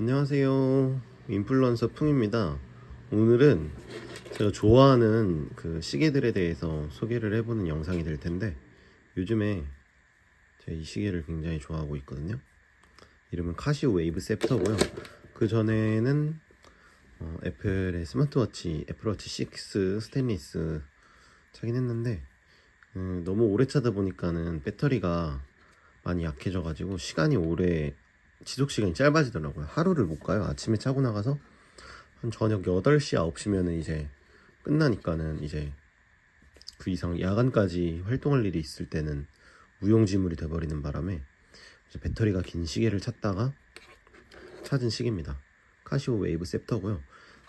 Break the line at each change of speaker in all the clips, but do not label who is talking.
안녕하세요. 인플루언서 풍입니다. 오늘은 제가 좋아하는 그 시계들에 대해서 소개를 해보는 영상이 될 텐데 요즘에 제가 이 시계를 굉장히 좋아하고 있거든요. 이름은 카시오 웨이브 셉터고요. 그 전에는 어, 애플의 스마트워치 애플워치 6 스테인리스 차긴 했는데 음, 너무 오래 차다 보니까는 배터리가 많이 약해져가지고 시간이 오래 지속 시간이 짧아지더라고요. 하루를 못 가요. 아침에 차고 나가서 한 저녁 8시, 9시면은 이제 끝나니까는 이제 그 이상 야간까지 활동할 일이 있을 때는 무용지물이 돼버리는 바람에 이제 배터리가 긴 시계를 찾다가 찾은 시계입니다. 카시오 웨이브 셉터고요.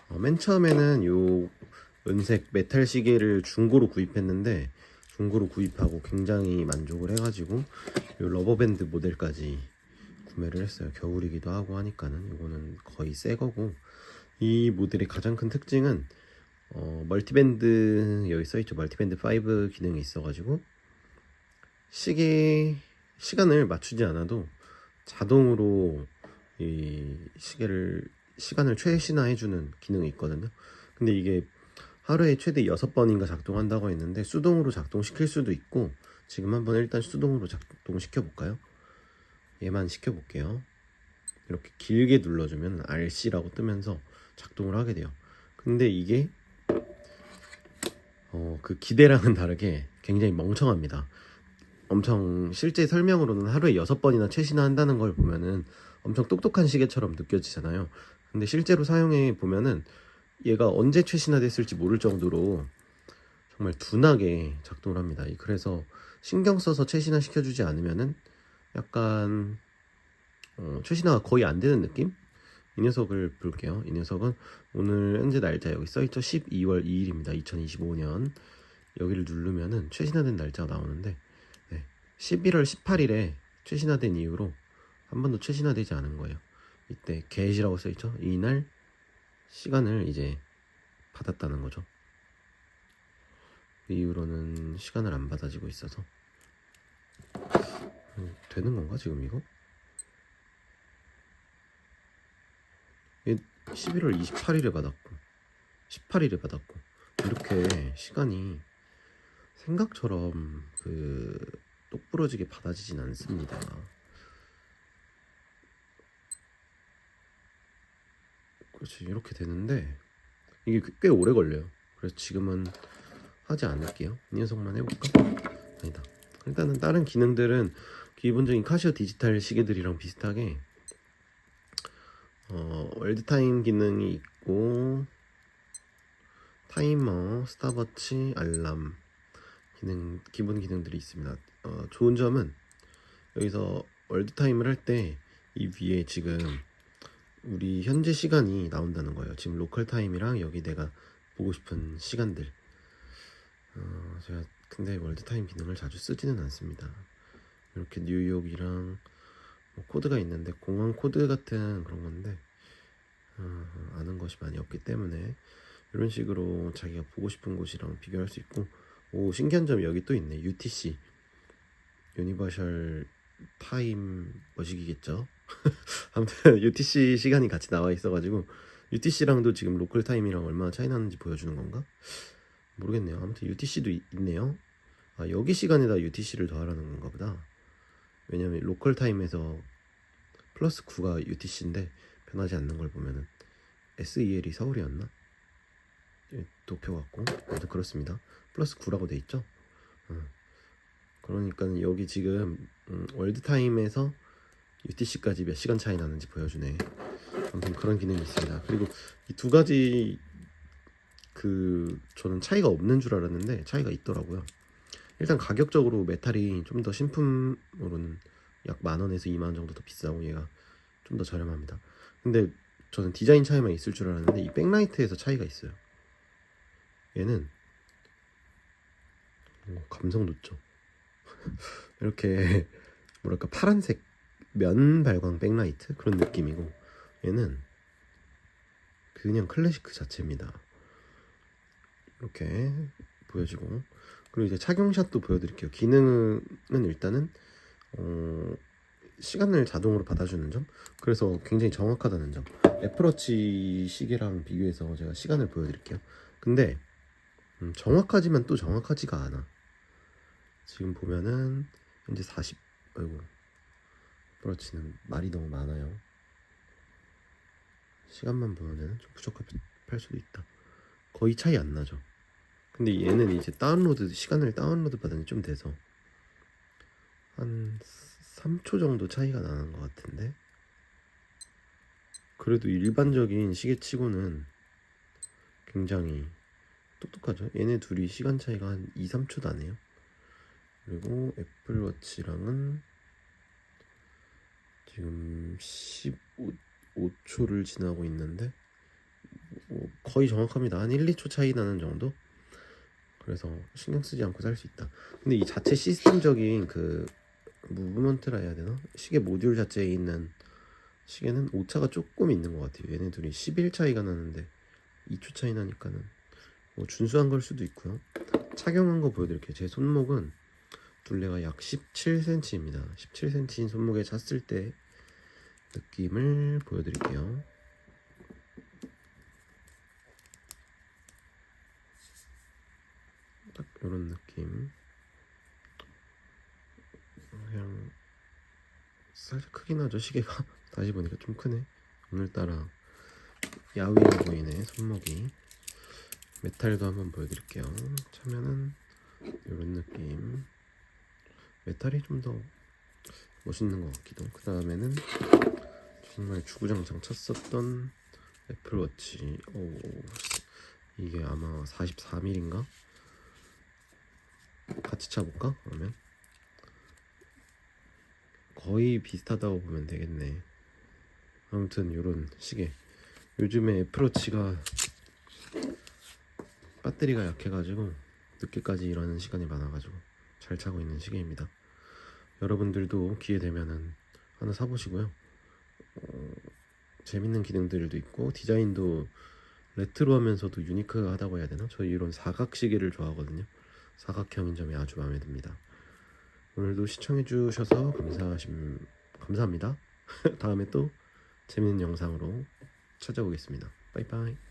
어, 맨 처음에는 요 은색 메탈 시계를 중고로 구입했는데 중고로 구입하고 굉장히 만족을 해가지고 요 러버밴드 모델까지 구매를 했어요. 겨울이기도 하고 하니까는 이거는 거의 새 거고 이 모델의 가장 큰 특징은 어, 멀티밴드 여기 써있죠. 멀티밴드 5 기능이 있어가지고 시계 시간을 맞추지 않아도 자동으로 이 시계를 시간을 최신화해주는 기능이 있거든요. 근데 이게 하루에 최대 6번인가 작동한다고 했는데 수동으로 작동시킬 수도 있고 지금 한번 일단 수동으로 작동시켜 볼까요? 얘만 시켜볼게요. 이렇게 길게 눌러주면 RC라고 뜨면서 작동을 하게 돼요. 근데 이게 어, 그 기대랑은 다르게 굉장히 멍청합니다. 엄청 실제 설명으로는 하루에 6번이나 최신화한다는 걸 보면은 엄청 똑똑한 시계처럼 느껴지잖아요. 근데 실제로 사용해 보면은 얘가 언제 최신화됐을지 모를 정도로 정말 둔하게 작동을 합니다. 그래서 신경 써서 최신화 시켜주지 않으면은 약간 어, 최신화가 거의 안 되는 느낌? 이 녀석을 볼게요. 이 녀석은 오늘 현재 날짜 여기 써있죠. 12월 2일입니다. 2025년 여기를 누르면은 최신화된 날짜가 나오는데 네, 11월 18일에 최신화된 이후로 한 번도 최신화되지 않은 거예요. 이때 get이라고 써있죠. 이날 시간을 이제 받았다는 거죠. 그 이후로는 시간을 안 받아지고 있어서 음, 되는 건가 지금 이거? 얘 11월 28일에 받았고 18일에 받았고 이렇게 시간이 생각처럼 그 똑부러지게 받아지진 않습니다. 그렇지 이렇게 되는데 이게 꽤 오래 걸려요. 그래서 지금은 하지 않을게요. 이 녀석만 해볼까? 아니다. 일단은 다른 기능들은 기본적인 카시오 디지털 시계들이랑 비슷하게 어, 월드타임 기능이 있고 타이머, 스탑워치, 알람 기능 기본 기능들이 있습니다. 어, 좋은 점은 여기서 월드타임을 할 때 이 위에 지금 우리 현재 시간이 나온다는 거예요. 지금 로컬 타임이랑 여기 내가 보고 싶은 시간들. 어, 제가 근데 월드 타임 기능을 자주 쓰지는 않습니다. 이렇게 뉴욕이랑 뭐 코드가 있는데 공항 코드 같은 그런 건데 어, 아는 것이 많이 없기 때문에 이런 식으로 자기가 보고 싶은 곳이랑 비교할 수 있고 오 신기한 점이 여기 또 있네. UTC 유니버셜 타임 머시기겠죠? 아무튼 UTC 시간이 같이 나와 있어가지고 UTC랑도 지금 로컬 타임이랑 얼마나 차이 나는지 보여주는 건가? 모르겠네요. 아무튼 UTC도 있네요. 아 여기 시간에다 UTC를 더하라는 건가 보다 왜냐면 로컬 타임에서 플러스 9가 UTC인데 변하지 않는 걸 보면은 SEL이 서울이었나? 예, 도쿄 같고 아무튼 그렇습니다. 플러스 9라고 돼 있죠. 어. 그러니까 여기 지금 음, 월드 타임에서 UTC까지 몇 시간 차이 나는지 보여주네. 아무튼 그런 기능이 있습니다. 그리고 이 두 가지 그 저는 차이가 없는 줄 알았는데 차이가 있더라고요. 일단 가격적으로 메탈이 좀 더 신품으로는 약 만 원에서 2만 원 정도 더 비싸고 얘가 좀 더 저렴합니다. 근데 저는 디자인 차이만 있을 줄 알았는데 이 백라이트에서 차이가 있어요. 얘는 오, 감성 좋죠. 이렇게 뭐랄까 파란색 면 발광 백라이트 그런 느낌이고 얘는 그냥 클래식 그 자체입니다. 이렇게 보여지고 그리고 이제 착용샷도 보여드릴게요. 기능은 일단은 어, 시간을 자동으로 받아주는 점? 그래서 굉장히 정확하다는 점. 애플워치 시계랑 비교해서 제가 시간을 보여드릴게요. 근데 음, 정확하지만 또 정확하지가 않아. 지금 보면은 현재 40 아이고 애플워치는 말이 너무 많아요. 시간만 보면은 좀 부족할 수도 있다. 거의 차이 안 나죠 근데 얘는 이제 다운로드 시간을 다운로드 받은 지 좀 돼서 한 3초 정도 차이가 나는 것 같은데? 그래도 일반적인 시계치고는 굉장히 똑똑하죠? 얘네 둘이 시간 차이가 한 2, 3초 나네요. 그리고 애플워치랑은 지금 15초를 지나고 있는데 뭐 거의 정확합니다. 한 1, 2초 차이 나는 정도 그래서 신경 쓰지 않고 살 수 있다 근데 이 자체 시스템적인 그 무브먼트라 해야 되나? 시계 모듈 자체에 있는 시계는 오차가 조금 있는 것 같아요. 얘네 둘이 11 차이가 나는데 2초 차이 나니까는 뭐 준수한 걸 수도 있고요. 착용한 거 보여드릴게요. 제 손목은 둘레가 약 17cm입니다. 17cm인 손목에 찼을 때 느낌을 보여드릴게요. 이런 느낌. 그냥 살짝 크긴 하죠. 시계가. 다시 보니까 좀 크네. 오늘따라 야위어 보이네 손목이. 메탈도 한번 보여드릴게요. 차면은 이런 느낌. 메탈이 좀 더 멋있는 것 같기도. 그 다음에는 정말 주구장창 쳤었던 애플워치. 오 이게 아마 44mm인가 같이 차볼까 그러면 거의 비슷하다고 보면 되겠네. 아무튼 이런 시계. 요즘에 애플워치가 배터리가 약해가지고 늦게까지 일하는 시간이 많아가지고 잘 차고 있는 시계입니다. 여러분들도 기회 되면은 하나 사보시고요. 어, 재밌는 기능들도 있고 디자인도 레트로하면서도 유니크하다고 해야 되나? 저 이런 사각 시계를 좋아하거든요. 사각형인 점이 아주 마음에 듭니다. 오늘도 시청해 주셔서 감사하심 감사합니다. 다음에 또 재밌는 영상으로 찾아오겠습니다. 빠이빠이.